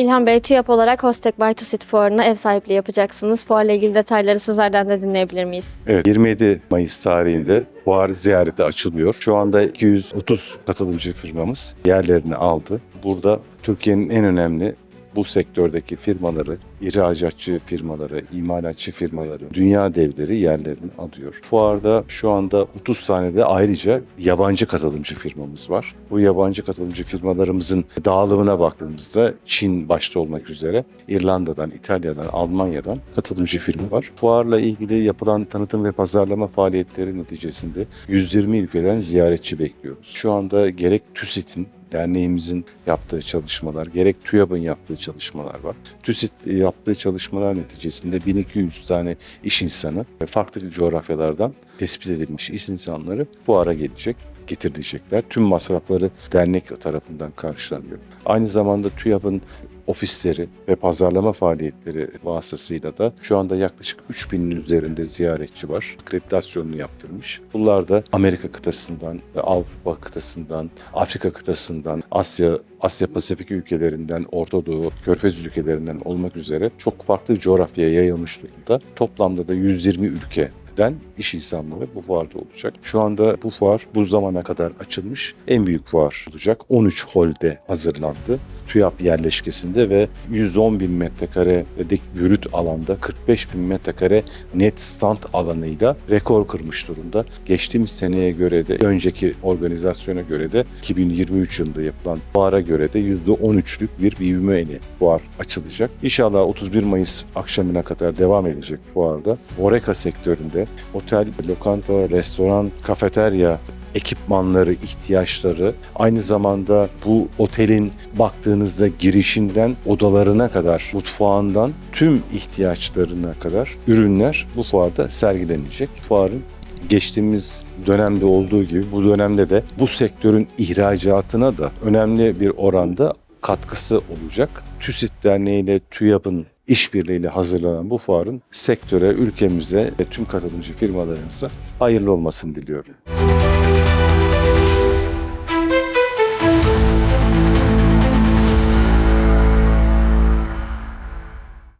İlhan Bey, TÜYAP olarak Hostek by TÜSİT fuarına ev sahipliği yapacaksınız. Fuarla ilgili detayları sizlerden de dinleyebilir miyiz? Evet 27 Mayıs tarihinde fuar ziyareti açılıyor. Şu anda 230 katılımcı firmamız yerlerini aldı. Burada Türkiye'nin en önemli bu sektördeki firmaları, ihracatçı firmaları, imalatçı firmaları, dünya devleri yerlerini alıyor. Fuarda şu anda 30 tane de ayrıca yabancı katılımcı firmamız var. Bu yabancı katılımcı firmalarımızın dağılımına baktığımızda Çin başta olmak üzere İrlanda'dan, İtalya'dan, Almanya'dan katılımcı firma var. Fuarla ilgili yapılan tanıtım ve pazarlama faaliyetleri neticesinde 120 ülkeden ziyaretçi bekliyoruz. Şu anda gerek TÜSİT'in derneğimizin yaptığı çalışmalar, gerek TÜYAP'ın yaptığı çalışmalar var. TÜSİT yaptığı çalışmalar neticesinde 1200 tane iş insanı farklı coğrafyalardan tespit edilmiş iş insanları bu ara gelecek getirilecekler. Tüm masrafları dernek tarafından karşılanıyor. Aynı zamanda TÜYAP'ın ofisleri ve pazarlama faaliyetleri vasıtasıyla da şu anda yaklaşık 3000'in üzerinde ziyaretçi var. Akreditasyonunu yaptırmış. Bunlar da Amerika kıtasından, Avrupa kıtasından, Afrika kıtasından, Asya Asya Pasifik ülkelerinden, Orta Doğu, Körfez ülkelerinden olmak üzere çok farklı coğrafyaya yayılmış durumda. Toplamda da 120 ülke den iş insanları bu fuarda olacak. Şu anda bu fuar bu zamana kadar açılmış en büyük fuar olacak. 13 holde hazırlandı. TÜYAP yerleşkesinde ve 110 bin metrekarelik bürüt alanda 45 bin metrekare net stand alanıyla rekor kırmış durumda. Geçtiğimiz seneye göre de önceki organizasyona göre de 2023 yılında yapılan fuara göre de %13'lük bir büyümeyle fuar açılacak. İnşallah 31 Mayıs akşamına kadar devam edecek fuarda. Horeca sektöründe otel, lokanta, restoran, kafeterya ekipmanları, ihtiyaçları aynı zamanda bu otelin baktığınızda girişinden odalarına kadar, mutfağından tüm ihtiyaçlarına kadar ürünler bu fuarda sergilenecek. Fuarın geçtiğimiz dönemde olduğu gibi bu dönemde de bu sektörün ihracatına da önemli bir oranda katkısı olacak. TÜSİT Derneği ile TÜYAP'ın işbirliğiyle hazırlanan bu fuarın sektöre, ülkemize ve tüm katılımcı firmalarımıza hayırlı olmasını diliyorum.